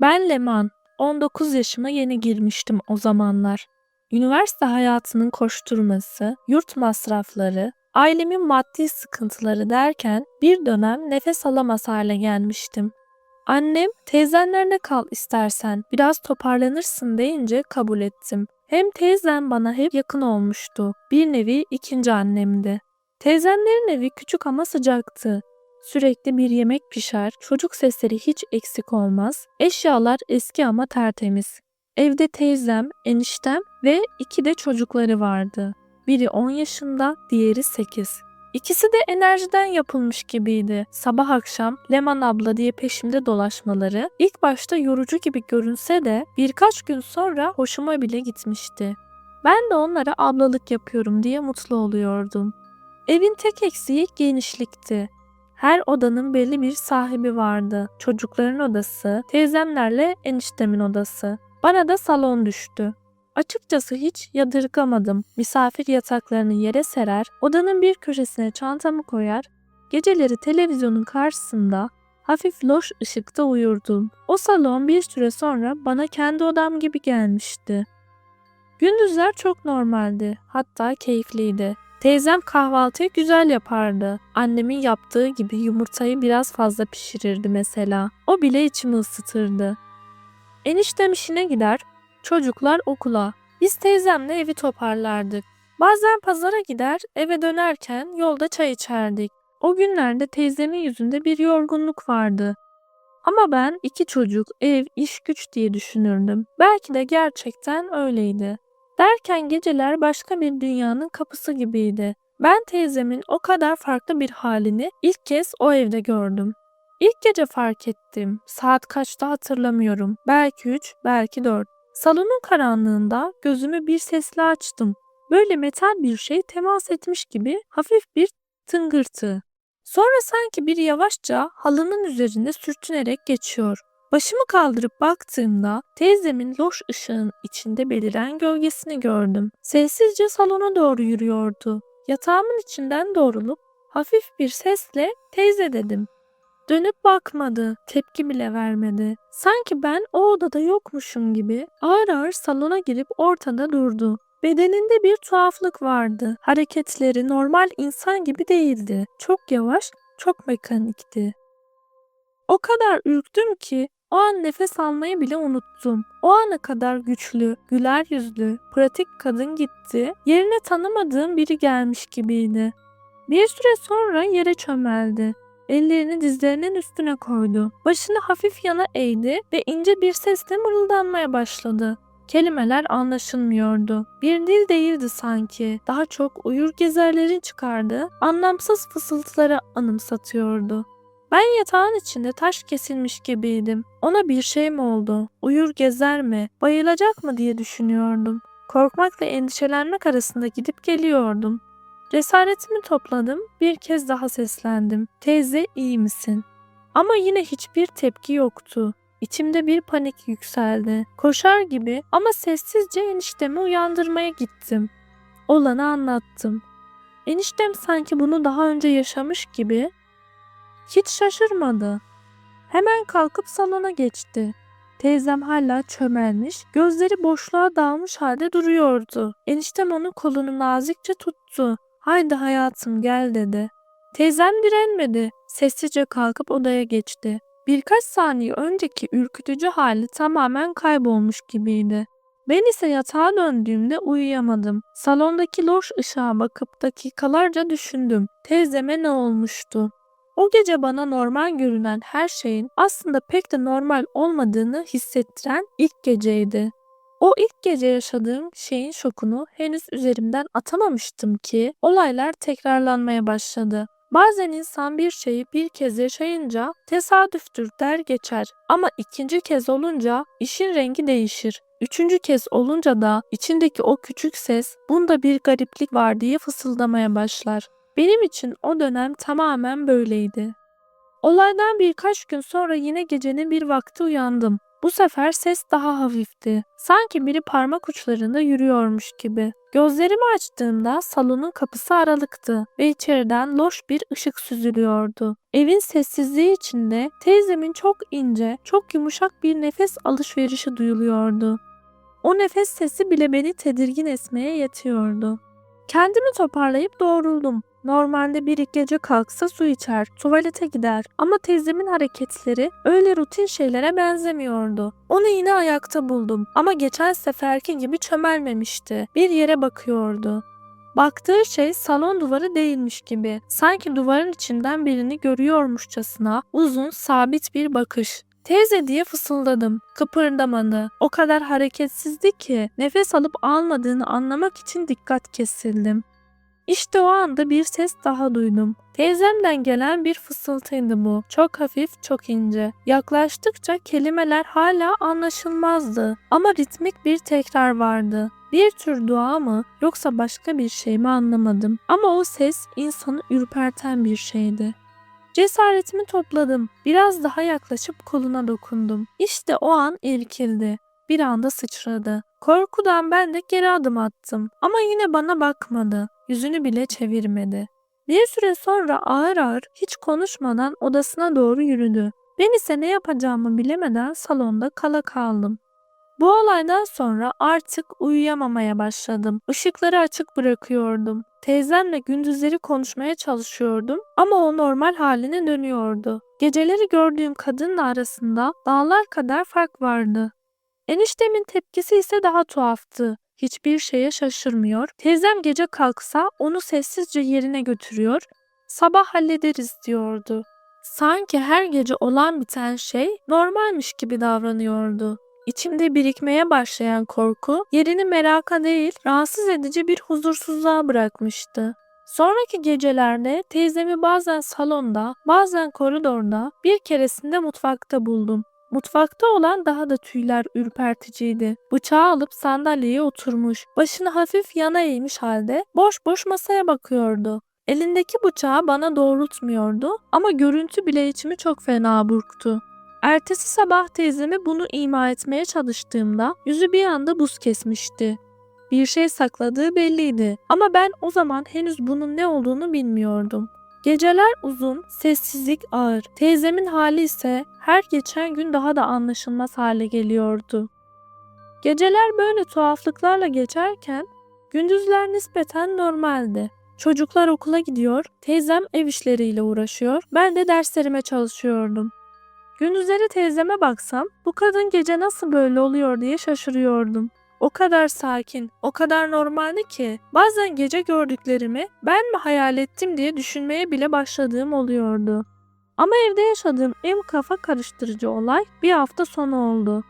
Ben Leman. 19 yaşıma yeni girmiştim o zamanlar. Üniversite hayatının koşturması, yurt masrafları, ailemin maddi sıkıntıları derken bir dönem nefes alamaz hale gelmiştim. Annem teyzenlerine kal istersen biraz toparlanırsın deyince kabul ettim. Hem teyzem bana hep yakın olmuştu. Bir nevi ikinci annemdi. Teyzenlerin evi küçük ama sıcaktı. Sürekli bir yemek pişer, çocuk sesleri hiç eksik olmaz, eşyalar eski ama tertemiz. Evde teyzem, eniştem ve iki de çocukları vardı. Biri 10 yaşında, diğeri 8. İkisi de enerjiden yapılmış gibiydi. Sabah akşam Leman abla diye peşimde dolaşmaları ilk başta yorucu gibi görünse de birkaç gün sonra hoşuma bile gitmişti. Ben de onlara ablalık yapıyorum diye mutlu oluyordum. Evin tek eksiği genişlikti. Her odanın belli bir sahibi vardı. Çocukların odası, teyzemlerle eniştemin odası. Bana da salon düştü. Açıkçası hiç yadırgamadım. Misafir yataklarını yere serer, odanın bir köşesine çantamı koyar, geceleri televizyonun karşısında hafif loş ışıkta uyurdum. O salon bir süre sonra bana kendi odam gibi gelmişti. Gündüzler çok normaldi, hatta keyifliydi. Teyzem kahvaltıyı güzel yapardı. Annemin yaptığı gibi yumurtayı biraz fazla pişirirdi mesela. O bile içimi ısıtırdı. Eniştem işine gider, çocuklar okula. Biz teyzemle evi toparlardık. Bazen pazara gider, eve dönerken yolda çay içerdik. O günlerde teyzemin yüzünde bir yorgunluk vardı. Ama ben iki çocuk, ev, iş güç diye düşünürdüm. Belki de gerçekten öyleydi. Derken geceler başka bir dünyanın kapısı gibiydi. Ben teyzemin o kadar farklı bir halini ilk kez o evde gördüm. İlk gece fark ettim. Saat kaçta hatırlamıyorum. Belki üç, belki dört. Salonun karanlığında gözümü bir sesle açtım. Böyle metal bir şey temas etmiş gibi hafif bir tıngırtı. Sonra sanki biri yavaşça halının üzerinde sürtünerek geçiyor. Başımı kaldırıp baktığımda teyzemin loş ışığın içinde beliren gölgesini gördüm. Sessizce salona doğru yürüyordu. Yatağımın içinden doğrulup hafif bir sesle teyze dedim. Dönüp bakmadı, tepki bile vermedi. Sanki ben o odada yokmuşum gibi ağır ağır salona girip ortada durdu. Bedeninde bir tuhaflık vardı. Hareketleri normal insan gibi değildi. Çok yavaş, çok mekanikti. O kadar ürktüm ki o an nefes almayı bile unuttum. O ana kadar güçlü, güler yüzlü, pratik kadın gitti. Yerine tanımadığım biri gelmiş gibiydi. Bir süre sonra yere çömeldi. Ellerini dizlerinin üstüne koydu. Başını hafif yana eğdi ve ince bir sesle mırıldanmaya başladı. Kelimeler anlaşılmıyordu. Bir dil değildi sanki. Daha çok uyur gezerlerin çıkardığı anlamsız fısıltıları anımsatıyordu. Ben yatağın içinde taş kesilmiş gibiydim. Ona bir şey mi oldu? Uyur gezer mi? Bayılacak mı diye düşünüyordum. Korkmakla endişelenmek arasında gidip geliyordum. Cesaretimi topladım, bir kez daha seslendim. Teyze iyi misin? Ama yine hiçbir tepki yoktu. İçimde bir panik yükseldi. Koşar gibi ama sessizce eniştemi uyandırmaya gittim. Olanı anlattım. Eniştem sanki bunu daha önce yaşamış gibi hiç şaşırmadı. Hemen kalkıp salona geçti. Teyzem hala çömelmiş, gözleri boşluğa dalmış halde duruyordu. Eniştem onun kolunu nazikçe tuttu. Haydi hayatım gel dedi. Teyzem direnmedi. Sessizce kalkıp odaya geçti. Birkaç saniye önceki ürkütücü hali tamamen kaybolmuş gibiydi. Ben ise yatağa döndüğümde uyuyamadım. Salondaki loş ışığa bakıp dakikalarca düşündüm. Teyzeme ne olmuştu? O gece bana normal görünen her şeyin aslında pek de normal olmadığını hissettiren ilk geceydi. O ilk gece yaşadığım şeyin şokunu henüz üzerimden atamamıştım ki olaylar tekrarlanmaya başladı. Bazen insan bir şeyi bir kez yaşayınca tesadüftür der geçer ama ikinci kez olunca işin rengi değişir. Üçüncü kez olunca da içindeki o küçük ses bunda bir gariplik var diye fısıldamaya başlar. Benim için o dönem tamamen böyleydi. Olaydan birkaç gün sonra yine gecenin bir vakti uyandım. Bu sefer ses daha hafifti. Sanki biri parmak uçlarında yürüyormuş gibi. Gözlerimi açtığımda salonun kapısı aralıktı ve içeriden loş bir ışık süzülüyordu. Evin sessizliği içinde teyzemin çok ince, çok yumuşak bir nefes alışverişi duyuluyordu. O nefes sesi bile beni tedirgin etmeye yetiyordu. Kendimi toparlayıp doğruldum. Normalde bir ilk gece kalksa su içer, tuvalete gider ama teyzemin hareketleri öyle rutin şeylere benzemiyordu. Onu yine ayakta buldum ama geçen seferki gibi çömelmemişti. Bir yere bakıyordu. Baktığı şey salon duvarı değilmiş gibi. Sanki duvarın içinden birini görüyormuşçasına uzun, sabit bir bakış. Teyze diye fısıldadım. Kıpırdamadı. O kadar hareketsizdi ki nefes alıp almadığını anlamak için dikkat kesildim. İşte o anda bir ses daha duydum. Teyzemden gelen bir fısıltıydı bu. Çok hafif, çok ince. Yaklaştıkça kelimeler hala anlaşılmazdı ama ritmik bir tekrar vardı. Bir tür dua mı yoksa başka bir şey mi anlamadım. Ama o ses insanı ürperten bir şeydi. Cesaretimi topladım. Biraz daha yaklaşıp koluna dokundum. İşte o an irkildi. Bir anda sıçradı. Korkudan ben de geri adım attım. Ama yine bana bakmadı. Yüzünü bile çevirmedi. Bir süre sonra ağır ağır hiç konuşmadan odasına doğru yürüdü. Ben ise ne yapacağımı bilemeden salonda kala kaldım. Bu olaydan sonra artık uyuyamamaya başladım. Işıkları açık bırakıyordum. Teyzemle gündüzleri konuşmaya çalışıyordum ama o normal haline dönüyordu. Geceleri gördüğüm kadınla arasında dağlar kadar fark vardı. Eniştemin tepkisi ise daha tuhaftı. Hiçbir şeye şaşırmıyor. Teyzem gece kalksa onu sessizce yerine götürüyor. Sabah hallederiz diyordu. Sanki her gece olan biten şey normalmiş gibi davranıyordu. İçimde birikmeye başlayan korku yerini meraka değil rahatsız edici bir huzursuzluğa bırakmıştı. Sonraki gecelerde teyzemi bazen salonda, bazen koridorda, bir keresinde mutfakta buldum. Mutfakta olan daha da tüyler ürperticiydi. Bıçağı alıp sandalyeye oturmuş, başını hafif yana eğmiş halde boş boş masaya bakıyordu. Elindeki bıçağı bana doğrultmuyordu ama görüntü bile içimi çok fena burktu. Ertesi sabah teyzeme bunu ima etmeye çalıştığımda yüzü bir anda buz kesmişti. Bir şey sakladığı belliydi ama ben o zaman henüz bunun ne olduğunu bilmiyordum. Geceler uzun, sessizlik ağır. Teyzemin hali ise her geçen gün daha da anlaşılmaz hale geliyordu. Geceler böyle tuhaflıklarla geçerken gündüzler nispeten normaldi. Çocuklar okula gidiyor, teyzem ev işleriyle uğraşıyor, ben de derslerime çalışıyordum. Gündüzleri teyzeme baksam bu kadın gece nasıl böyle oluyor diye şaşırıyordum. O kadar sakin, o kadar normaldi ki bazen gece gördüklerimi ben mi hayal ettim diye düşünmeye bile başladığım oluyordu. Ama evde yaşadığım en kafa karıştırıcı olay bir hafta sonu oldu.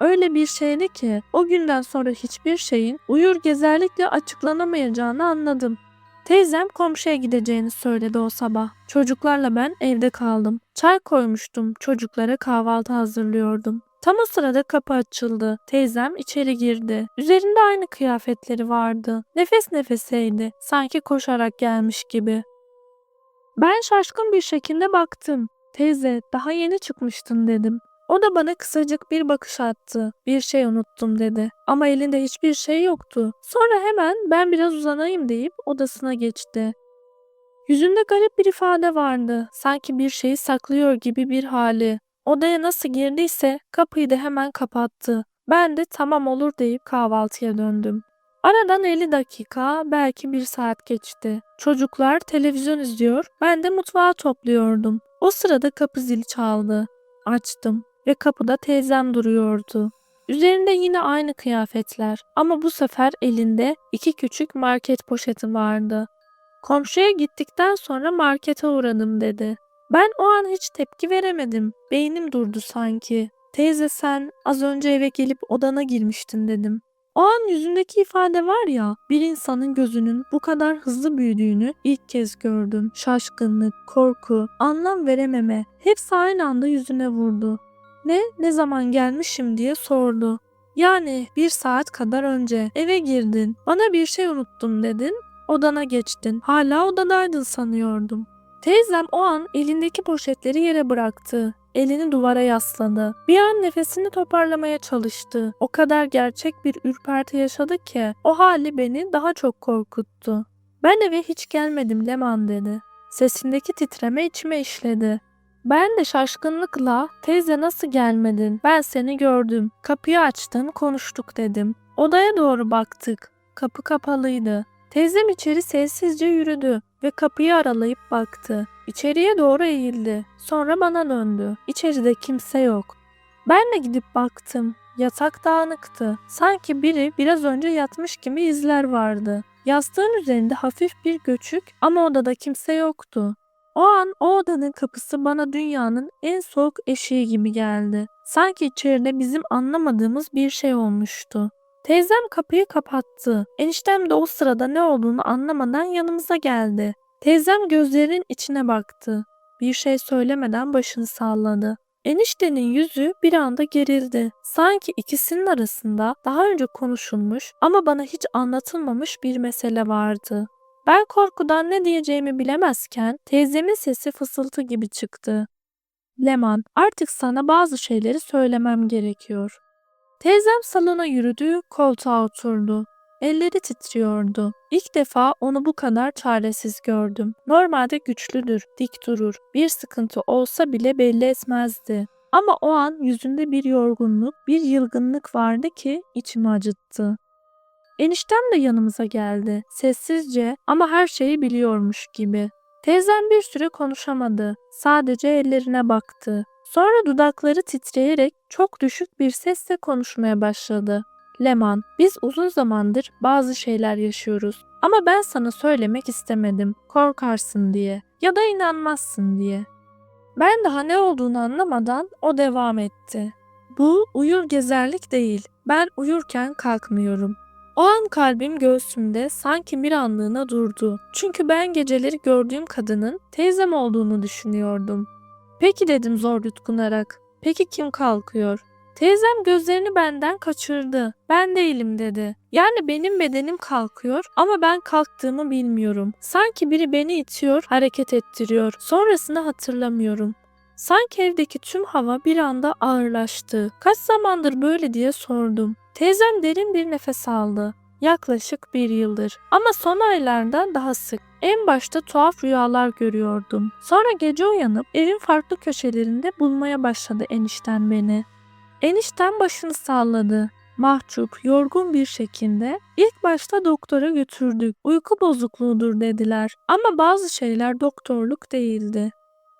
Öyle bir şeydi ki o günden sonra hiçbir şeyin uyur gezerlikle açıklanamayacağını anladım. Teyzem komşuya gideceğini söyledi o sabah. Çocuklarla ben evde kaldım. Çay koymuştum, çocuklara kahvaltı hazırlıyordum. Tam o sırada kapı açıldı. Teyzem içeri girdi. Üzerinde aynı kıyafetleri vardı. Nefes nefeseydi. Sanki koşarak gelmiş gibi. Ben şaşkın bir şekilde baktım. Teyze daha yeni çıkmıştın dedim. O da bana kısacık bir bakış attı. Bir şey unuttum dedi. Ama elinde hiçbir şey yoktu. Sonra hemen ben biraz uzanayım deyip odasına geçti. Yüzünde garip bir ifade vardı. Sanki bir şeyi saklıyor gibi bir hali. Odaya nasıl girdiyse kapıyı da hemen kapattı. Ben de tamam olur deyip kahvaltıya döndüm. Aradan 50 dakika, belki bir saat geçti. Çocuklar televizyon izliyor, ben de mutfağı topluyordum. O sırada kapı zili çaldı. Açtım ve kapıda teyzem duruyordu. Üzerinde yine aynı kıyafetler ama bu sefer elinde iki küçük market poşeti vardı. Komşuya gittikten sonra markete uğradım dedi. Ben o an hiç tepki veremedim. Beynim durdu sanki. Teyze sen az önce eve gelip odana girmiştin dedim. O an yüzündeki ifade var ya, bir insanın gözünün bu kadar hızlı büyüdüğünü ilk kez gördüm. Şaşkınlık, korku, anlam verememe hepsi aynı anda yüzüne vurdu. Ne, ne zaman gelmişim diye sordu. Yani bir saat kadar önce eve girdin, bana bir şey unuttum dedin, odana geçtin. Hala odadaydın sanıyordum. Teyzem o an elindeki poşetleri yere bıraktı. elini duvara yasladı. Bir an nefesini toparlamaya çalıştı. O kadar gerçek bir ürperti yaşadı ki o hali beni daha çok korkuttu. Ben eve hiç gelmedim Leman dedi. Sesindeki titreme içime işledi. Ben de şaşkınlıkla teyze nasıl gelmedin? Ben seni gördüm. Kapıyı açtın konuştuk dedim. Odaya doğru baktık. Kapı kapalıydı. Teyzem içeri sessizce yürüdü ve kapıyı aralayıp baktı. İçeriye doğru eğildi. Sonra bana döndü. İçeride kimse yok. Ben de gidip baktım. Yatak dağınıktı. Sanki biri biraz önce yatmış gibi izler vardı. Yastığın üzerinde hafif bir göçük ama odada kimse yoktu. O an o odanın kapısı bana dünyanın en soğuk eşiği gibi geldi. Sanki içeride bizim anlamadığımız bir şey olmuştu. Teyzem kapıyı kapattı. Eniştem de o sırada ne olduğunu anlamadan yanımıza geldi. Teyzem gözlerinin içine baktı. Bir şey söylemeden başını salladı. Eniştenin yüzü bir anda gerildi. Sanki ikisinin arasında daha önce konuşulmuş ama bana hiç anlatılmamış bir mesele vardı. Ben korkudan ne diyeceğimi bilemezken teyzemin sesi fısıltı gibi çıktı. Leman, artık sana bazı şeyleri söylemem gerekiyor. Teyzem salona yürüdü, koltuğa oturdu. Elleri titriyordu. İlk defa onu bu kadar çaresiz gördüm. Normalde güçlüdür, dik durur. Bir sıkıntı olsa bile belli etmezdi. Ama o an yüzünde bir yorgunluk, bir yılgınlık vardı ki içimi acıttı. Eniştem de yanımıza geldi. Sessizce ama her şeyi biliyormuş gibi. Teyzem bir süre konuşamadı. Sadece ellerine baktı. Sonra dudakları titreyerek çok düşük bir sesle konuşmaya başladı. Leman, biz uzun zamandır bazı şeyler yaşıyoruz. Ama ben sana söylemek istemedim. Korkarsın diye ya da inanmazsın diye. Ben daha ne olduğunu anlamadan o devam etti. Bu uyur gezerlik değil. Ben uyurken kalkmıyorum. O an kalbim göğsümde sanki bir anlığına durdu. Çünkü ben geceleri gördüğüm kadının teyzem olduğunu düşünüyordum. Peki dedim zor yutkunarak. Peki kim kalkıyor? Teyzem gözlerini benden kaçırdı. Ben değilim dedi. Yani benim bedenim kalkıyor ama ben kalktığımı bilmiyorum. Sanki biri beni itiyor, hareket ettiriyor. Sonrasını hatırlamıyorum. Sanki evdeki tüm hava bir anda ağırlaştı. Kaç zamandır böyle diye sordum. Teyzem derin bir nefes aldı. Yaklaşık bir yıldır. Ama son aylarda daha sık. En başta tuhaf rüyalar görüyordum. Sonra gece uyanıp evin farklı köşelerinde bulmaya başladı enişten beni. Enişten başını salladı. Mahcup, yorgun bir şekilde ilk başta doktora götürdük. Uyku bozukluğudur dediler. Ama bazı şeyler doktorluk değildi.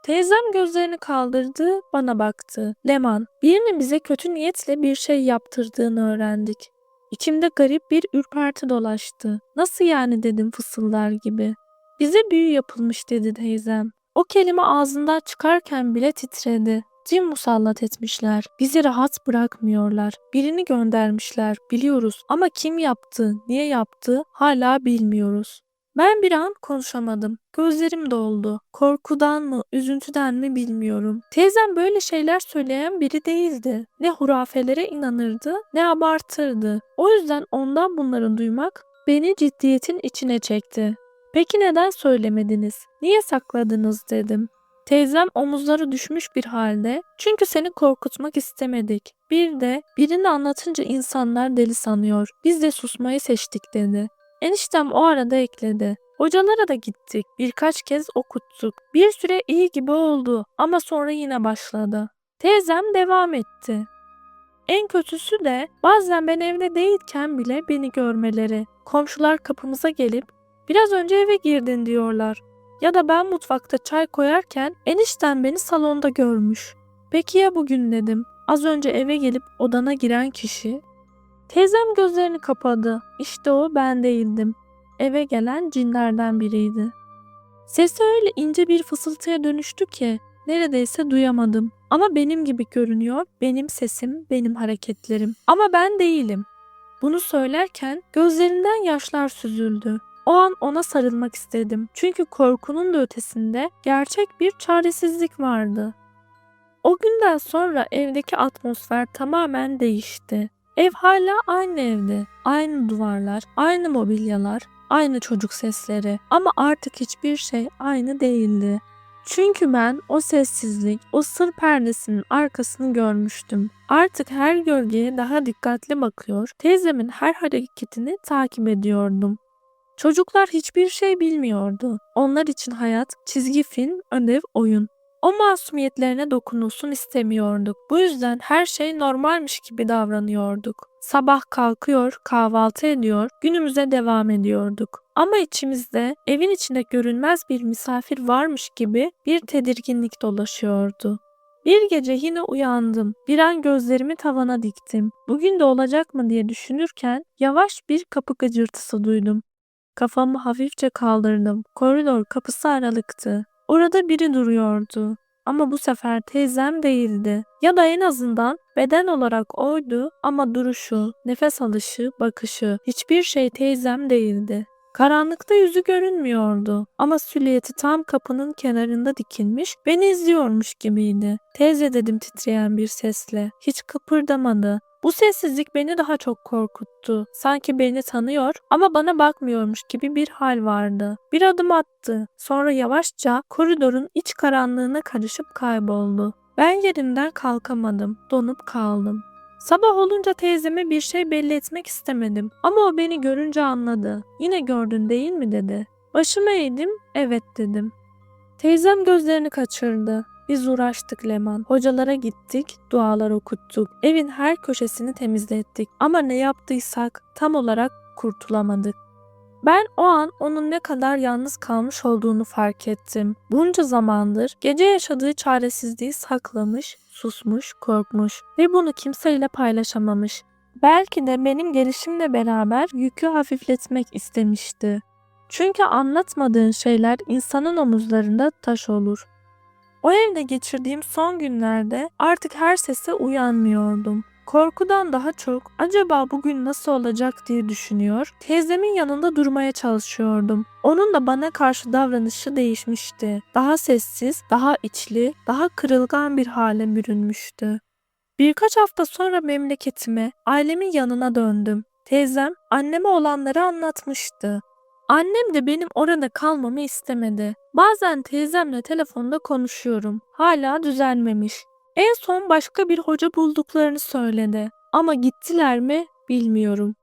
Teyzem gözlerini kaldırdı, bana baktı. Leman, birinin bize kötü niyetle bir şey yaptırdığını öğrendik. İçimde garip bir ürperti dolaştı. Nasıl yani dedim fısıldar gibi. Bize büyü yapılmış dedi teyzem. O kelime ağzından çıkarken bile titredi. Cin musallat etmişler. Bizi rahat bırakmıyorlar. Birini göndermişler. Biliyoruz ama kim yaptı, niye yaptı hala bilmiyoruz. Ben bir an konuşamadım. Gözlerim doldu. Korkudan mı, üzüntüden mi bilmiyorum. Teyzem böyle şeyler söyleyen biri değildi. Ne hurafelere inanırdı, ne abartırdı. O yüzden ondan bunları duymak beni ciddiyetin içine çekti. Peki neden söylemediniz? Niye sakladınız dedim. Teyzem omuzları düşmüş bir halde çünkü seni korkutmak istemedik. Bir de birini anlatınca insanlar deli sanıyor. Biz de susmayı seçtik dedi. Eniştem o arada ekledi. Hocalara da gittik. Birkaç kez okuttuk. Bir süre iyi gibi oldu ama sonra yine başladı. Teyzem devam etti. En kötüsü de bazen ben evde değilken bile beni görmeleri. Komşular kapımıza gelip biraz önce eve girdin diyorlar. Ya da ben mutfakta çay koyarken enişten beni salonda görmüş. Peki ya bugün dedim. Az önce eve gelip odana giren kişi Teyzem gözlerini kapadı. İşte o ben değildim. Eve gelen cinlerden biriydi. Sesi öyle ince bir fısıltıya dönüştü ki neredeyse duyamadım. Ama benim gibi görünüyor, benim sesim, benim hareketlerim. Ama ben değilim. Bunu söylerken gözlerinden yaşlar süzüldü. O an ona sarılmak istedim. Çünkü korkunun da ötesinde gerçek bir çaresizlik vardı. O günden sonra evdeki atmosfer tamamen değişti. Ev hala aynı evde. Aynı duvarlar, aynı mobilyalar, aynı çocuk sesleri ama artık hiçbir şey aynı değildi. Çünkü ben o sessizlik, o sır perdesinin arkasını görmüştüm. Artık her gölgeye daha dikkatli bakıyor, teyzemin her hareketini takip ediyordum. Çocuklar hiçbir şey bilmiyordu. Onlar için hayat, çizgi film, ödev, oyun. O masumiyetlerine dokunulsun istemiyorduk. Bu yüzden her şey normalmiş gibi davranıyorduk. Sabah kalkıyor, kahvaltı ediyor, günümüze devam ediyorduk. Ama içimizde evin içinde görünmez bir misafir varmış gibi bir tedirginlik dolaşıyordu. Bir gece yine uyandım. Bir an gözlerimi tavana diktim. Bugün de olacak mı diye düşünürken yavaş bir kapı gıcırtısı duydum. Kafamı hafifçe kaldırdım. Koridor kapısı aralıktı. Orada biri duruyordu. Ama bu sefer teyzem değildi. Ya da en azından beden olarak oydu ama duruşu, nefes alışı, bakışı hiçbir şey teyzem değildi. Karanlıkta yüzü görünmüyordu ama silüeti tam kapının kenarında dikilmiş, beni izliyormuş gibiydi. Teyze dedim titreyen bir sesle. Hiç kıpırdamadı. Bu sessizlik beni daha çok korkuttu. Sanki beni tanıyor ama bana bakmıyormuş gibi bir hal vardı. Bir adım attı. Sonra yavaşça koridorun iç karanlığına karışıp kayboldu. Ben yerimden kalkamadım. Donup kaldım. Sabah olunca teyzeme bir şey belli etmek istemedim ama o beni görünce anladı. Yine gördün değil mi dedi. Başımı eğdim, evet dedim. Teyzem gözlerini kaçırdı. Biz uğraştık Leman. Hocalara gittik, dualar okuttuk. Evin her köşesini temizlettik. Ama ne yaptıysak tam olarak kurtulamadık. Ben o an onun ne kadar yalnız kalmış olduğunu fark ettim. Bunca zamandır gece yaşadığı çaresizliği saklamış, susmuş, korkmuş ve bunu kimseyle paylaşamamış. Belki de benim gelişimle beraber yükü hafifletmek istemişti. Çünkü anlatmadığın şeyler insanın omuzlarında taş olur. O evde geçirdiğim son günlerde artık her sese uyanmıyordum. Korkudan daha çok acaba bugün nasıl olacak diye düşünüyor, teyzemin yanında durmaya çalışıyordum. Onun da bana karşı davranışı değişmişti. Daha sessiz, daha içli, daha kırılgan bir hale bürünmüştü. Birkaç hafta sonra memleketime, ailemin yanına döndüm. Teyzem anneme olanları anlatmıştı. Annem de benim orada kalmamı istemedi. Bazen teyzemle telefonda konuşuyorum. Hala düzelmemiş. En son başka bir hoca bulduklarını söyledi. Ama gittiler mi bilmiyorum.